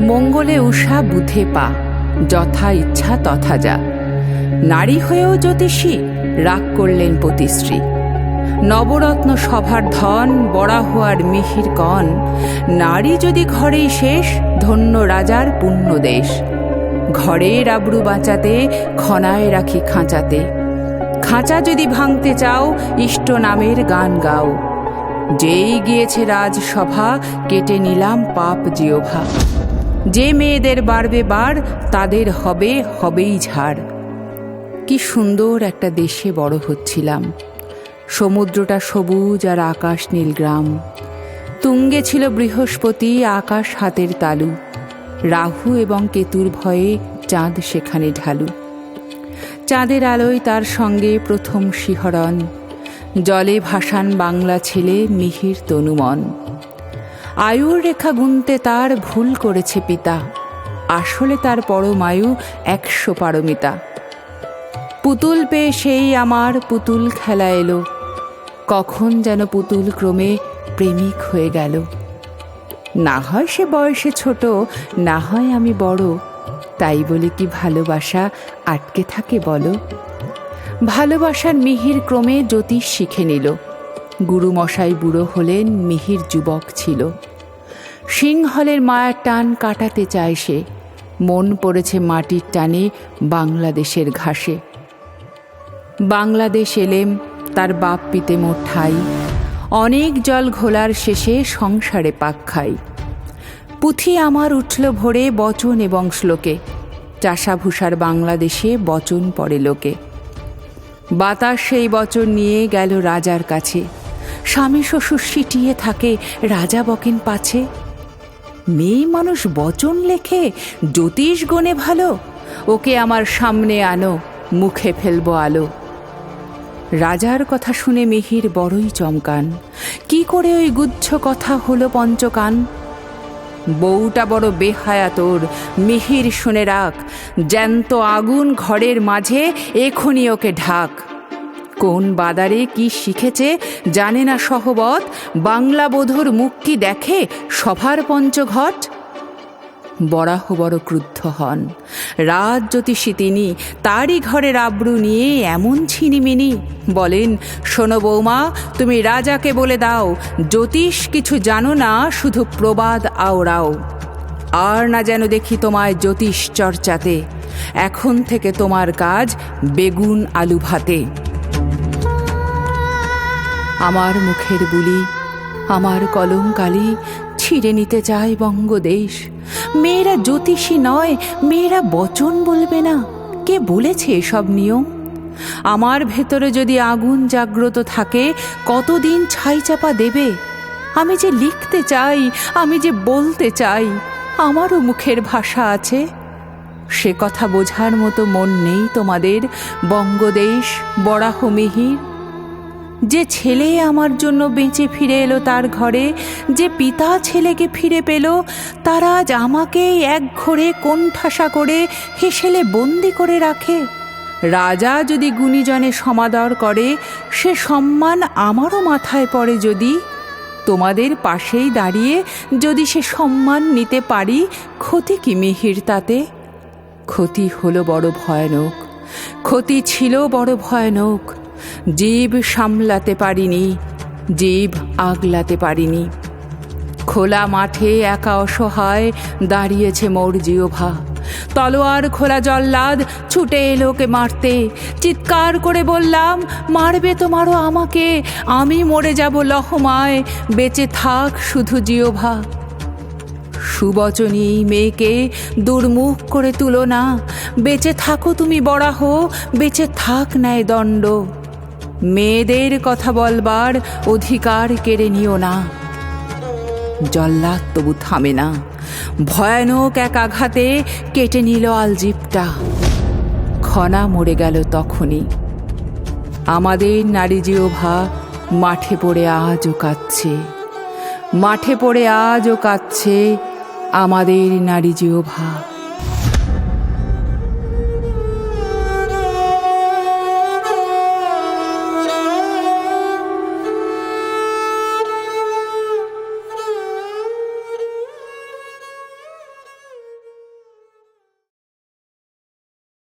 মঙ্গলে উষা বুথে পা, যথা ইচ্ছা তথা যা। নারী হয়েও জ্যোতিষী, রাগ করলেন পতিশ্রী। নবরত্ন সভার ধন, বড়া হওয়ার মিহির কন। নারী যদি ঘরেই শেষ, ধন্য রাজার পুণ্য দেশ। ঘরের আবরু বাঁচাতে, খনায় রাখি খাঁচাতে। খাঁচা যদি ভাঙতে চাও, ইষ্ট নামের গান গাও। যেই গিয়েছে রাজসভা, কেটে নিলাম পাপ জিওভা যে মেয়েদের বাড়বে বার, তাদের হবে, হবেই ঝাড়। কি সুন্দর একটা দেশে বড় হচ্ছিলাম। সমুদ্রটা সবুজ আর আকাশ নীলগ্রাম তুঙ্গে ছিল বৃহস্পতি, আকাশ হাতের তালু। রাহু এবং কেতুর ভয়ে চাঁদ সেখানে ঢালু। চাঁদের আলোয় তার সঙ্গে প্রথম শিহরণ। জলে ভাসান বাংলা ছেলে মিহির তনুমন। আয়ুর রেখা গুনতে তার ভুল করেছে পিতা। আসলে তার পরমায়ু একশো পারমিতা। পুতুল পেয়ে সেই আমার পুতুল খেলা এলো। কখন যেন পুতুল ক্রমে প্রেমিক হয়ে গেল। না হয় সে বয়সে ছোট, না হয় আমি বড়। তাই বলে কি ভালোবাসা আটকে থাকে বলো? ভালোবাসার মিহির ক্রমে জ্যোতিষ শিখে নিল। গুরুমশাই বুড়ো হলেন মিহির যুবক ছিল। সিংহলের মায়ার টান কাটাতে চায় সে। মন পড়েছে মাটির টানে বাংলাদেশের ঘাসে। বাংলাদেশ এলেম, তার বাপ পিতে মোর ঠাই। অনেক জল ঘোলার শেষে সংসারে পাক খাই। পুঁথি আমার উঠল ভরে বচন এবং শ্লোকে, চাষাভূষার বাংলাদেশে বচন পড়ে লোকে। বাতাস সেই বচন নিয়ে গেল রাজার কাছে, স্বামী শ্বশুর সিটিয়ে থাকে রাজা বকেন পাছে। মেয়ে মানুষ বচন লেখে, জ্যোতিষ গণে ভালো, ওকে আমার সামনে আনো, মুখে ফেলব আলো। রাজার কথা শুনে মিহির বড়ই চমকান, কি করে ওই গুচ্ছ কথা হলো পঞ্চকান? বউটা বড় বেহায়া তোর। মিহির শুনে রাখ, জ্যান্ত আগুন ঘরের মাঝে এখনই ওকে ঢাক। কোন বাদারে কি শিখেছে জানে না সহবত, বাংলা বধুর মুখ কি দেখে সভার পঞ্চঘট? বরাহ বড় ক্রুদ্ধ হন রাজ জ্যোতিষী তিনি তারই ঘরের আব্রু নিয়ে এমন ছিনিমিনি। বলেন, শোনো বৌমা, তুমি রাজাকে বলে দাও, জ্যোতিষ কিছু জানো না, শুধু প্রবাদ আওড়াও। আর না যেন দেখি তোমায় জ্যোতিষ চর্চাতে, এখন থেকে তোমার কাজ বেগুন আলু ভাতে। আমার মুখের বুলি, আমার কলম কালি ছিঁড়ে নিতে চায় বঙ্গদেশ। মেয়েরা জ্যোতিষী নয়, মেয়েরা বচন বলবে না। কে বলেছে এসব নিয়ম? আমার ভেতরে যদি আগুন জাগ্রত থাকে, কতদিন ছাই চাপা দেবে? আমি যে লিখতে চাই, আমি যে বলতে চাই, আমারও মুখের ভাষা আছে। সে কথা বোঝার মতো মন নেই তোমাদের, বঙ্গদেশ, বরাহ মিহির। যে ছেলে আমার জন্য বেঁচে ফিরে এলো তার ঘরে, যে পিতা ছেলেকে ফিরে পেল, তারা আজ আমাকে এক ঘরে কোণঠাসা করে হেসেলে বন্দি করে রাখে। রাজা যদি গুণীজনে সমাদর করে, সে সম্মান আমারও মাথায় পড়ে যদি। তোমাদের পাশেই দাঁড়িয়ে যদি সে সম্মান নিতে পারি, ক্ষতি কি মিহির তাতে? ক্ষতি হলো বড় ভয়ানক। ক্ষতি ছিল বড় ভয়ানক। জীব সামলাতে পারিনি, জীব আগলাতে পারিনি। খোলা মাঠে একা অসহায় দাঁড়িয়েছে মোর জিওভা তলোয়ার খোলা জল্লাদ ছুটে এলোকে মারতে। চিৎকার করে বললাম, মারবে তোমারও আমাকে, আমি মরে যাব লহমায়, বেঁচে থাক শুধু জিওভা সুবচনী মেয়েকে দুর্মুখ করে তুলো না, বেঁচে থাকো তুমি বড়াহ, বেঁচে থাক নেয় দণ্ড মেয়েদের কথা বলবার অধিকার কেড়ে নিও না। জল্লাদ তবু থামে না। ভয়ানক এক আঘাতে কেটে নিল আলজিপটা। খনা মরে গেল তখনই। আমাদের নারী জিওভা মাঠে পড়ে আজও কাঁদছে। মাঠে পড়ে আজও কাঁদছে আমাদের নারী জিওভা